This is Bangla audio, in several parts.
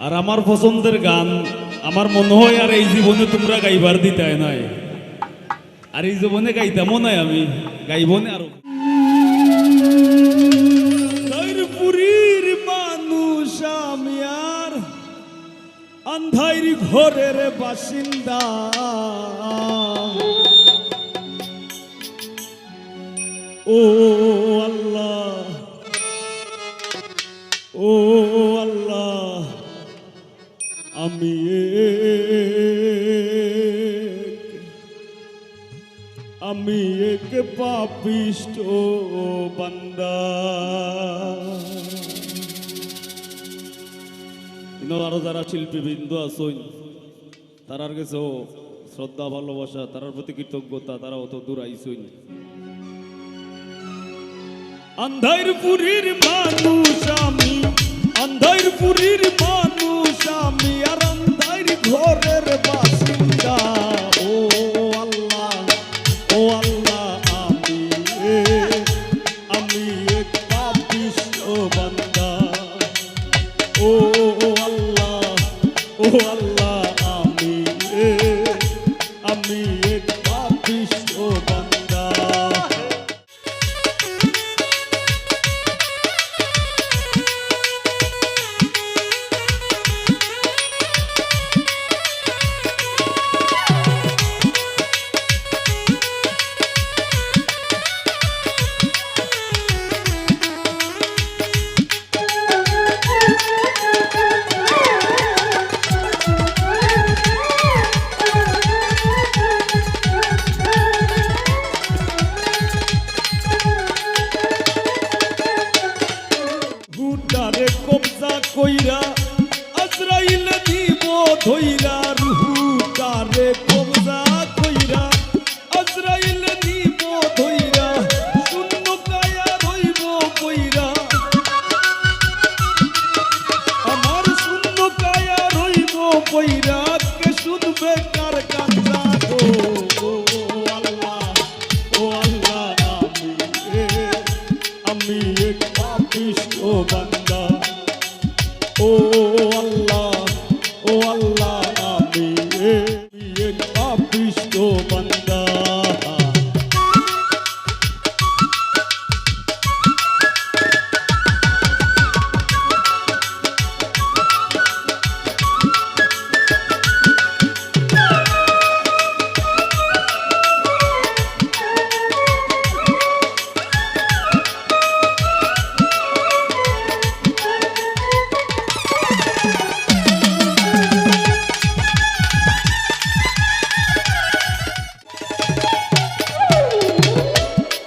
আর আমার পছন্দের গান, আমার মনে হয় আর এই জীবনে তোমরা গাইবার দিতে নাই। আর এই জীবনে গাইতামও নাই আমি, গাইব না আরও। পুরীর ঘরের বাসিন্দা। ও আমি আমি এক পাপিষ্ট বান্দা। ইনার আরও যারা শিল্পীবৃন্দ আছেন তারার শ্রদ্ধা ভালোবাসা তারার প্রতি কৃতজ্ঞতা তারা অত দূর আইসইন আন্ধাইর পুরীর মানুষ আমি আন্ধাইর পুরীর মানুষ আমি আর আন্ধাইর ঘরের ও আল্লাহ ও আল্লাহ। দিব ধইরা রুহুটারে কবজা কইরা, আজরাইল দিব ধইরা, শূন্য কায়া রইব কইরা। আমার শূন্য কায়া রইব কইরা, কে শুনবে কার কান্দা গো আল্লাহ, ও আল্লাহ, আমি আমি এক পাপিষ্ট বান্দা। পাপিষ্ট বান্দা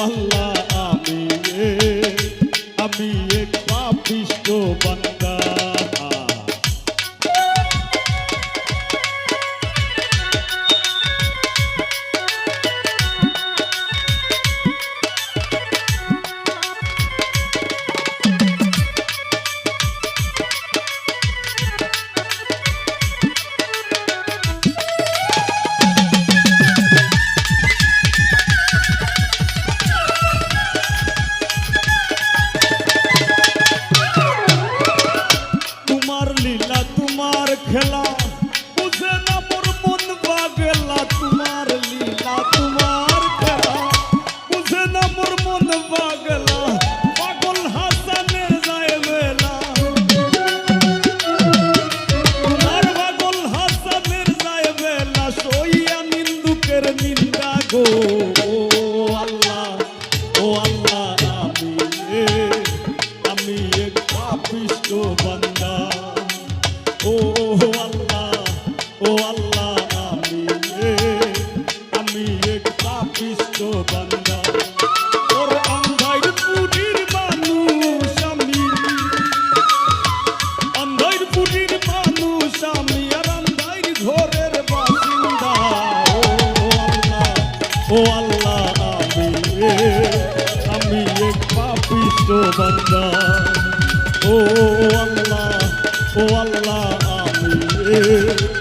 ও ও, আল্লাহ ও আল্লাহ, আমি আমি এক পাপিষ্ট বান্দা। ওর অন্ধার পুটির মানুষ আমি। অন্ধার পুটির মানুষ আমি আর অন্ধার ঘরের বাসিন্দা। ও আল্লাহ ও আল্লাহ, আমি আমি এক পাপিষ্ট বান্দা। ও আল্লাহ ও আল্লাহ, আমি এক-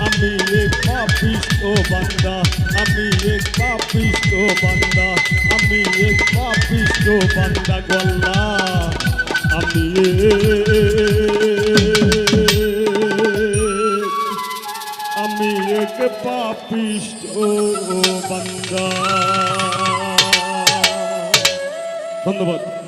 আমি এক পাপিষ্ট বান্দা। আমি এক পাপিষ্ট বান্দা। আমি এক পাপিষ্ট বান্দা গল্লা আমি এক পাপিষ্ট বান্দা ধন্যবাদ